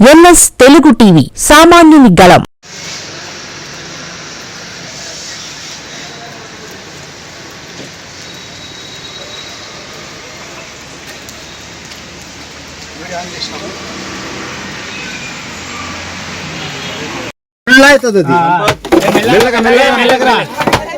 NS Telugu TV సామాన్యుని గళం. అవుతుంది అది. మెల్లగా. మెల్లగా మెల్లగా.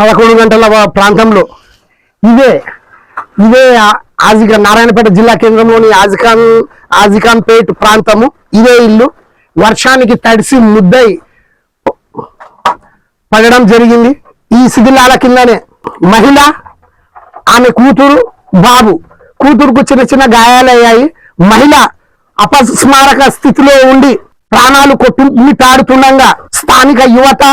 పదకొండు గంటల ప్రాంతంలో. ఇదే ఇదే ఆజికా నారాయణపేట జిల్లా కేంద్రంలోని ఆజికాన్ ఆజికాన్ పేట్ ప్రాంతము. ఇదే ఇల్లు. వర్షానికి తడిసి ముద్దై పడడం జరిగింది. ఈ శిథిలాల కిందనే మహిళ ఆమె కూతురు బాబు. కూతురుకు చిన్న చిన్న గాయాలయ్యాయి మహిళ అపస్మారక స్థితిలో ఉండి ప్రాణాలు కొట్టుమిటాడుతుండగా స్థానిక యువత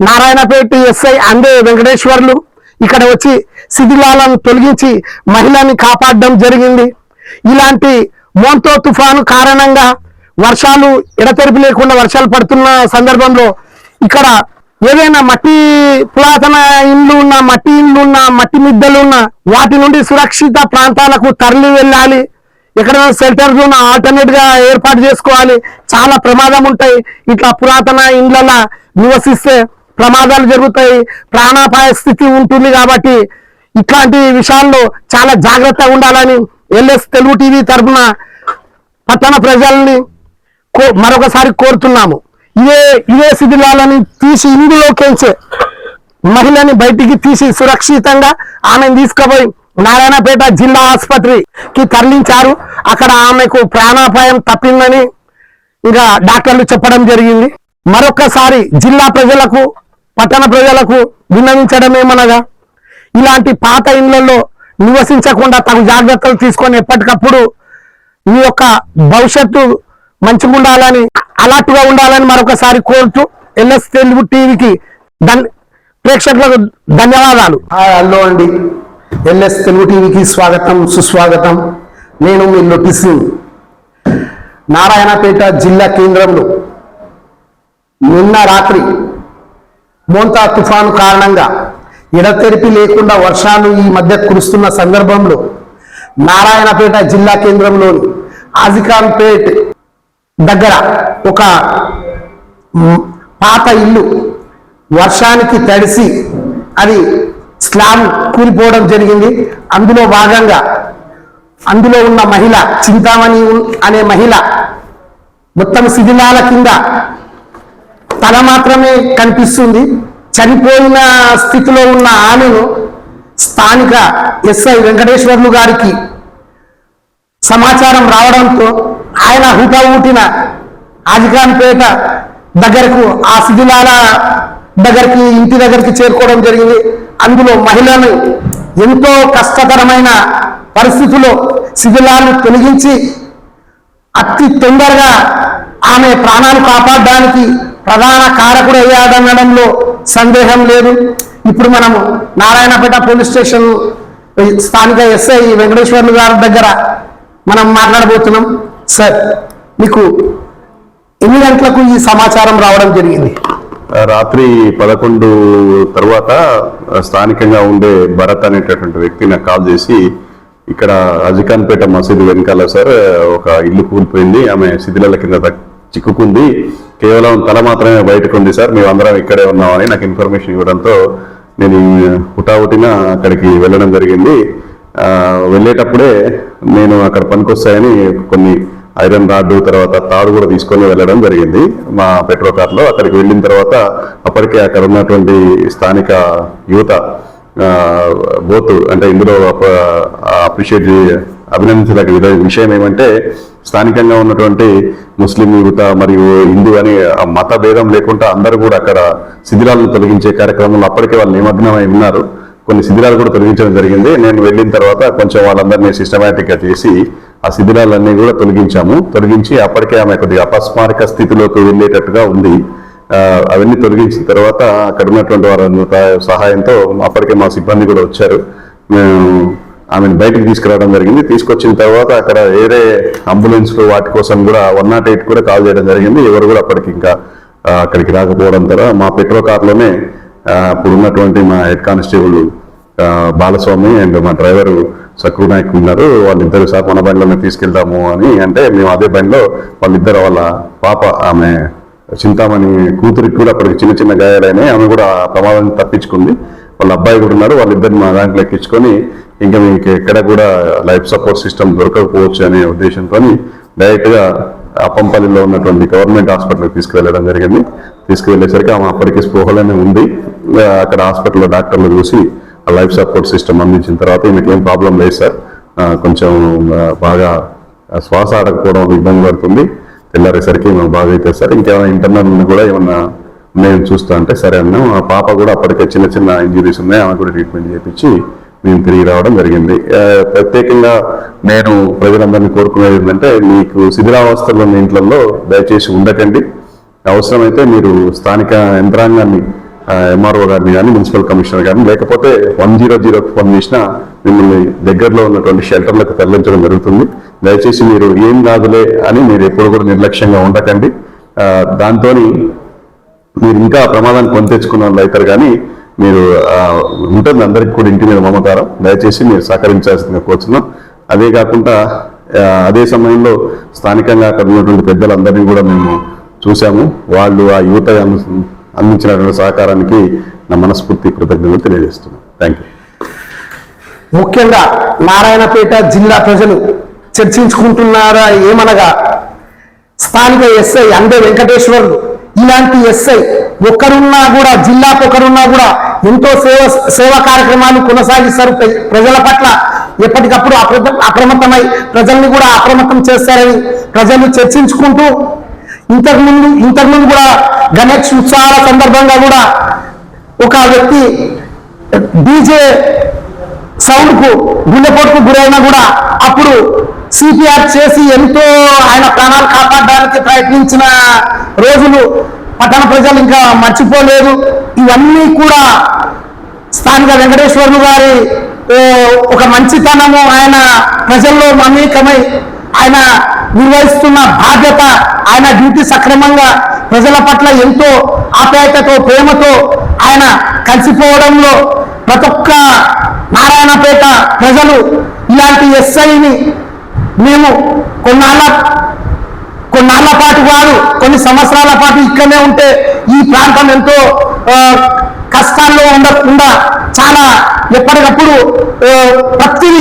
నారాయణపేట ఎస్ఐ అందే వెంకటేశ్వర్లు ఇక్కడ వచ్చి శిథిలాలను తొలగించి మహిళని కాపాడడం జరిగింది. ఇలాంటి మోంతో తుఫాను కారణంగా వర్షాలు ఎడతెరిపి లేకుండా వర్షాలు పడుతున్న సందర్భంలో ఇక్కడ ఏదైనా మట్టి పురాతన ఇండ్లు ఉన్న మట్టి ఇండ్లు ఉన్న మట్టి మిద్దలు ఉన్న వాటి నుండి సురక్షిత ప్రాంతాలకు తరలి వెళ్ళాలి. ఎక్కడైనా షెల్టర్స్ ఉన్న ఆల్టర్నేట్గా ఏర్పాటు చేసుకోవాలి. చాలా ప్రమాదం ఉంటాయి. ఇట్లా పురాతన ఇండ్లలో నివసిస్తే ప్రమాదాలు జరుగుతాయి ప్రాణాపాయ స్థితి ఉంటుంది కాబట్టి ఇట్లాంటి విషయాల్లో చాలా జాగ్రత్తగా ఉండాలని ఎల్ఎస్ తెలుగు టీవీ తరఫున పట్టణ ప్రజల్ని కో- మరొకసారి కోరుతున్నాము. ఇదే ఇదే శిథిలాలని తీసి ఇందులోకించే మహిళని బయటికి తీసి సురక్షితంగా ఆమెను తీసుకుపోయి నారాయణపేట జిల్లా ఆసుపత్రికి తరలించారు. అక్కడ ఆమెకు ప్రాణాపాయం తప్పిందని ఇంకా డాక్టర్లు చెప్పడం జరిగింది. మరొకసారి జిల్లా ప్రజలకు పట్టణ ప్రజలకు విన్నవించడమేమనగా ఇలాంటి పాత ఇళ్ళలో నివసించకుండా తగు జాగ్రత్తలు తీసుకొని ఎప్పటికప్పుడు మీ యొక్క భవిష్యత్తు మంచిగా ఉండాలని అలర్ట్గా ఉండాలని మరొకసారి కోరుతూ ఎల్ఎస్ తెలుగు టీవీకి ధన్ ప్రేక్షకులకు ధన్యవాదాలు. హలో అండి. ఎల్ఎస్ తెలుగు టీవీకి స్వాగతం సుస్వాగతం. నేను మీ లొట్టి సింగ్ నారాయణపేట జిల్లా కేంద్రంలో నిన్న రాత్రి మోంతా తుఫాను కారణంగా ఎడతెరిపి లేకుండా వర్షాలు ఈ మధ్య కురుస్తున్న సందర్భంలో నారాయణపేట జిల్లా కేంద్రంలోని ఆజికాన్పేట్ దగ్గర ఒక పాత ఇల్లు వర్షానికి తడిసి అది స్లాబ్ కూలిపోవడం జరిగింది. అందులో భాగంగా అందులో ఉన్న మహిళ చింతామణి అనే మహిళ మొత్తం శిథిలాల కింద తల మాత్రమే కనిపిస్తుంది. చనిపోయిన స్థితిలో ఉన్న ఆమెను స్థానిక ఎస్ఐ వెంకటేశ్వర్లు గారికి సమాచారం రావడంతో ఆయన హుటాహుటిన అజిఖాన్పేట దగ్గరకు ఆ శిథిలాల దగ్గరికి ఇంటి దగ్గరికి చేరుకోవడం జరిగింది. అందులో మహిళలు ఎంతో కష్టతరమైన పరిస్థితుల్లో శిథిలాలను తొలగించి అతి తొందరగా ఆమె ప్రాణాలు కాపాడడానికి ప్రధాన కారకుడు అయ్యాడనడంలో సందేహం లేదు. ఇప్పుడు మనము నారాయణపేట పోలీస్ స్టేషన్ స్థానిక ఎస్ఐ వెంకటేశ్వర్లు గారి దగ్గర మనం మాట్లాడబోతున్నాం. సార్ మీకు ఎన్ని గంటలకు ఈ సమాచారం రావడం జరిగింది? రాత్రి పదకొండు తర్వాత స్థానికంగా ఉండే భరత్ అనేటటువంటి వ్యక్తి నాకు కాల్ చేసి ఇక్కడ అజికాన్పేట మసీదు వెనకాల సార్ ఒక ఇల్లు కూలిపోయింది. ఆమె శిథిలాల కింద చిక్కుకుంది. కేవలం తల మాత్రమే బయటకు ఉంది సార్. మేము అందరం ఇక్కడే ఉన్నామని నాకు ఇన్ఫర్మేషన్ ఇవ్వడంతో నేను హుటాహుటిన అక్కడికి వెళ్ళడం జరిగింది. వెళ్ళేటప్పుడే నేను అక్కడ పనికొస్తాయని కొన్ని ఐరన్ రాడ్డు తర్వాత తాడు కూడా తీసుకొని వెళ్ళడం జరిగింది. మా పెట్రోల్ కార్లో అక్కడికి వెళ్ళిన తర్వాత అప్పటికే అక్కడ ఉన్నటువంటి స్థానిక యువత బోతు బోత్ అంటే ఇందులో అప్రిషియేట్ అభినందించదగ్గ విషయం ఏమంటే స్థానికంగా ఉన్నటువంటి ముస్లిం యువత మరియు హిందూ అని ఆ మత భేదం లేకుండా అందరూ కూడా అక్కడ శిథిరాలను తొలగించే కార్యక్రమంలో అప్పటికే వాళ్ళు నిమగ్నమై ఉన్నారు. కొన్ని శిథిరాలు కూడా తొలగించడం జరిగింది. నేను వెళ్ళిన తర్వాత కొంచెం వాళ్ళందరినీ సిస్టమేటిక్గా చేసి ఆ శిథిరాలన్నీ కూడా తొలగించాము. తొలగించి అప్పటికే ఆమె కొద్దిగా అపస్మారక స్థితిలోకి వెళ్ళేటట్టుగా ఉంది. అవన్నీ తొలగించిన తర్వాత అక్కడ ఉన్నటువంటి వారి సహాయంతో అప్పటికే మా సిబ్బంది కూడా వచ్చారు. మేము ఆమెను బయటకు తీసుకురావడం జరిగింది. తీసుకొచ్చిన తర్వాత అక్కడ వేరే అంబులెన్స్ వాటి కోసం కూడా వన్ నాట్ ఎయిట్ కూడా కాల్ చేయడం జరిగింది. ఎవరు కూడా అప్పటికి ఇంకా అక్కడికి రాకపోవడం ద్వారా మా పెట్రో కార్లోనే ఆ, ఉన్నటువంటి మా హెడ్ కానిస్టేబుల్ బాలస్వామి అండ్ మా డ్రైవరు సక్రు నాయక్ ఉన్నారు. వాళ్ళిద్దరు సార్ మన బండిలోనే తీసుకెళ్తాము అని అంటే మేము అదే బండిలో వాళ్ళిద్దరు వాళ్ళ పాప ఆమె చింతామణి కూతురికి కూడా అప్పటికి చిన్న చిన్న గాయాలైనాయి. ఆమె కూడా ప్రమాదాన్ని తప్పించుకుంది. వాళ్ళ అబ్బాయి కూడా ఉన్నారు వాళ్ళిద్దరిని మా దాంట్లో ఎక్కించుకొని ఇంకా మీకు ఎక్కడ కూడా లైఫ్ సపోర్ట్ సిస్టమ్ దొరకకపోవచ్చు అనే ఉద్దేశంతో డైరెక్ట్గా అప్పంపల్లిలో ఉన్నటువంటి గవర్నమెంట్ హాస్పిటల్కి తీసుకువెళ్ళడం జరిగింది. తీసుకువెళ్ళేసరికి ఆమె అప్పటికి స్పృహలోనే ఉంది. అక్కడ హాస్పిటల్లో డాక్టర్లు చూసి ఆ లైఫ్ సపోర్ట్ సిస్టమ్ అందించిన తర్వాత ఈమెకి ఏం ప్రాబ్లం లేదు సార్. కొంచెం బాగా శ్వాస ఆడకపోవడం ఇబ్బంది పడుతుంది. తెల్లారేసరికి మేము బాగా అయితే సార్. ఇంకేమైనా ఇంటర్నల్ కూడా ఏమన్నా నేను చూస్తా అంటే సరే అన్నాం ఆ పాప కూడా అప్పటికే చిన్న చిన్న ఇంజరీస్ ఉన్నాయి ఆమె కూడా ట్రీట్మెంట్ చేయించి మేము తిరిగి రావడం జరిగింది. ప్రత్యేకంగా నేను ప్రజలందరినీ కోరుకునేది ఏంటంటే మీకు శిథిలావస్థలో ఉన్న ఇంట్లలో దయచేసి ఉండకండి. అవసరమైతే మీరు స్థానిక యంత్రాంగాన్ని ఎంఆర్ఓ గారిని కానీ మున్సిపల్ కమిషనర్ గారిని లేకపోతే వన్ జీరో జీరోకి ఫోన్ చేసినా మిమ్మల్ని దగ్గరలో ఉన్నటువంటి షెల్టర్లకు తరలించడం జరుగుతుంది. దయచేసి మీరు ఏం కాదులే అని మీరు ఎప్పుడు కూడా నిర్లక్ష్యంగా ఉండకండి. దాంతో మీరు ఇంకా ప్రమాదాన్ని కొని తెచ్చుకున్న వాళ్ళు అవుతారు కానీ మీరు ఉంటుంది అందరికి కూడా ఇంటి మీద మమకారం. దయచేసి మీరు సహకరించాల్సిందిగా కోరుతున్నాం అదే కాకుండా అదే సమయంలో స్థానికంగా అక్కడ ఉన్నటువంటి పెద్దలందరినీ కూడా మేము చూసాము వాళ్ళు ఆ యువత అందించినటువంటి సహకారానికి నా మనస్ఫూర్తి కృతజ్ఞతలు తెలియజేస్తున్నాను థ్యాంక్ యూ ముఖ్యంగా నారాయణపేట జిల్లా ప్రజలు చర్చించుకుంటున్నారా ఏమనగా స్థానిక ఎస్ఐ అందే వెంకటేశ్వర్లు ఇలాంటి ఎస్ఐ ఒక్కరున్నా కూడా జిల్లాకు ఒకరున్నా కూడా ఎంతో సేవ సేవా కార్యక్రమాలు కొనసాగిస్తారు ప్రజల పట్ల. ఎప్పటికప్పుడు అప్రమ- అప్రమత్తమై ప్రజల్ని కూడా అప్రమత్తం చేస్తారని ప్రజలు చర్చించుకుంటూ ఇంతకుముందు ఇంతకుముందు కూడా గణేష్ ఉత్సవాల సందర్భంగా కూడా ఒక వ్యక్తి డీజే సౌండ్కు గుండెపోటుకు గురైనా కూడా అప్పుడు సిపిఆర్ చేసి ఎంతో ఆయన ప్రాణాలు కాపాడడానికి ప్రయత్నించిన రోజులు పట్టణ ప్రజలు ఇంకా మర్చిపోలేదు ఇవన్నీ కూడా స్థానిక వెంకటేశ్వరులు గారి ఒక మంచితనము ఆయన ప్రజల్లో మమేకమై ఆయన నిర్వహిస్తున్న బాధ్యత ఆయన డ్యూటీ సక్రమంగా ప్రజల పట్ల ఎంతో ఆప్యాయతతో ప్రేమతో ఆయన కలిసిపోవడంలో ప్రతి ఒక్క నారాయణపేట ప్రజలు ఇలాంటి ఎస్ఐని మేము కొన్నాళ్ళ కొన్నాళ్ళ పాటు కాదు కొన్ని సంవత్సరాల పాటు ఇక్కడనే ఉంటే ఈ ప్రాంతం ఎంతో కష్టాల్లో ఉండకుండా చాలా ఎప్పటికప్పుడు ప్రతి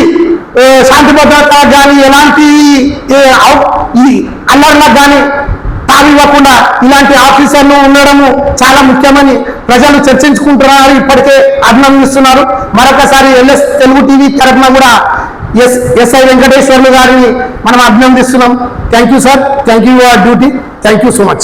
శాంతి భద్రత కానీ ఎలాంటి ఈ అల్లర్లకు కానీ తావివ్వకుండా ఇలాంటి ఆఫీసర్లు ఉండడము చాలా ముఖ్యమని ప్రజలు చర్చించుకుంటున్నారు. ఇప్పటికే అభినందిస్తున్నారు. మరొకసారి ఎల్ఎస్ తెలుగు టీవీ తరఫున కూడా ఎస్ ఎస్ఐ వెంకటేశ్వర్లు గారిని మనం అభినందిస్తున్నాం. Thank you sir thank you duty thank you so much